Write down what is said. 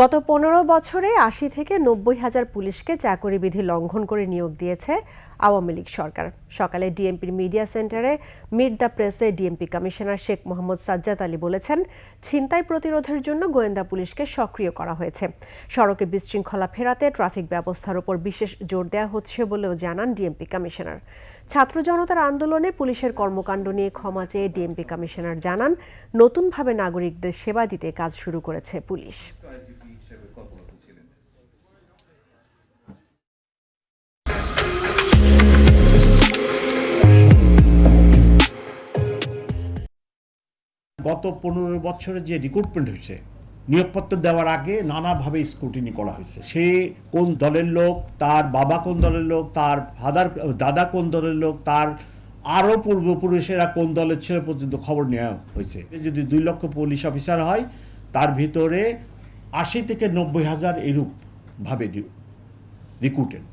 গত পনেরো বছরে আশি থেকে নব্বই হাজার পুলিশকে চাকরি বিধি লঙ্ঘন করে নিয়োগ দিয়েছে আওয়ামী লীগ সরকার। সকালে ডিএমপির মিডিয়া সেন্টারে মিট দ্য প্রেসে ডিএমপি কমিশনার শেখ মোহাম্মদ সাজ্জাদ আলী বলেছেন, ছিনতাই প্রতিরোধের জন্য গোয়েন্দা পুলিশকে সক্রিয় করা হয়েছে। সড়কে বিশৃঙ্খলা ফেরাতে ট্রাফিক ব্যবস্থার উপর বিশেষ জোর দেওয়া হচ্ছে বলেও জানান ডিএমপি কমিশনার। ছাত্র জনতার আন্দোলনে পুলিশের কর্মকাণ্ড নিয়ে ক্ষমা চেয়ে ডিএমপি কমিশনার জানান, নতুনভাবে নাগরিকদের সেবা দিতে কাজ শুরু করেছে পুলিশ। গত পনেরো বছরে যে রিক্রুটমেন্ট হয়েছে, নিয়োগপত্র দেওয়ার আগে নানাভাবে স্ক্রুটিনি করা হয়েছে। সে কোন দলের লোক, তার বাবা কোন দলের লোক, তার ফাদার দাদা কোন দলের লোক, তার আরও পূর্বপুরুষেরা কোন দলের ছিল পর্যন্ত খবর নেওয়া হয়েছে। যদি দুই লক্ষ পুলিশ অফিসার হয়, তার ভিতরে আশি থেকে নব্বই হাজার এরূপভাবে রিক্রুটেড।